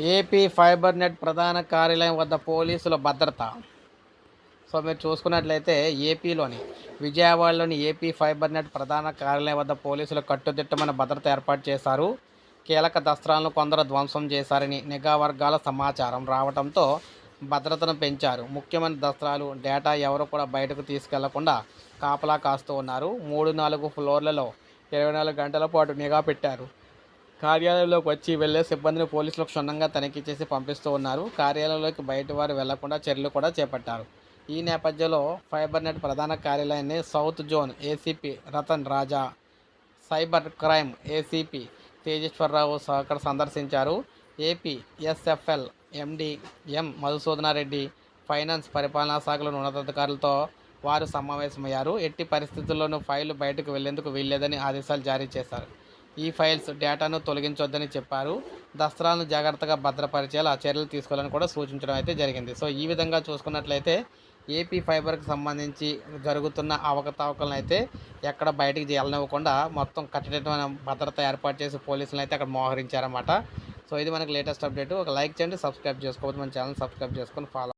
AP fibre net ప్రధాన కార్యాలయం వద్ద పోలీసుల భద్రత. సో మీరు చూసుకున్నట్లయితే ఏపీలోని విజయవాడలోని ఏపీ ఫైబర్ నెట్ ప్రధాన కార్యాలయం వద్ద పోలీసులు కట్టుదిట్టమైన భద్రత ఏర్పాటు చేశారు. కీలక దస్త్రాలను కొందరు ధ్వంసం చేశారని నిఘా వర్గాల సమాచారం రావడంతో భద్రతను పెంచారు. ముఖ్యమైన దస్త్రాలు డేటా ఎవరు కూడా బయటకు తీసుకెళ్ళకుండా కాపలా కాస్తూ ఉన్నారు. మూడు నాలుగు ఫ్లోర్లలో ఇరవై నాలుగు గంటల పాటు నిఘా పెట్టారు. కార్యాలయంలోకి వచ్చి వెళ్ళే సిబ్బందిని పోలీసులు క్షుణ్ణంగా తనిఖీ చేసి పంపిస్తూ ఉన్నారు. కార్యాలయంలోకి బయట వారు వెళ్ళకుండా చర్యలు కూడా చేపట్టారు. ఈ నేపథ్యంలో ఫైబర్ నెట్ ప్రధాన కార్యాలయాన్ని south zone ACP Ratan Raja cyber crime ACP Tejeswararao Sahakar సందర్శించారు. AP SFL MD M Madhusudanareddy finance పరిపాలనా శాఖలోని ఉన్నతాధికారులతో వారు సమావేశమయ్యారు. ఎట్టి పరిస్థితుల్లోనూ ఫైలు బయటకు వెళ్ళేందుకు వీల్లేదని ఆదేశాలు జారీ చేశారు. ఈ ఫైల్స్ డేటాను తొలగించొద్దని చెప్పారు. దస్త్రాలను జాగ్రత్తగా భద్రపరిచేలా చర్యలు తీసుకోవాలని కూడా సూచించడం అయితే జరిగింది. సో ఈ విధంగా చూసుకున్నట్లయితే ఏపీ ఫైబర్కి సంబంధించి జరుగుతున్న అవకతవకలను అయితే ఎక్కడ బయటికి వెళ్ళనివ్వకుండా మొత్తం కట్టడమైన భద్రత ఏర్పాటు చేసి పోలీసులను అయితే అక్కడ మోహరించారన్నమాట. సో ఇది మనకి లేటెస్ట్ అప్డేట్. ఒక లైక్ చేయండి సబ్స్క్రైబ్ చేసుకోవద్దు. మన ఛానల్ సబ్స్క్రైబ్ చేసుకొని ఫాలో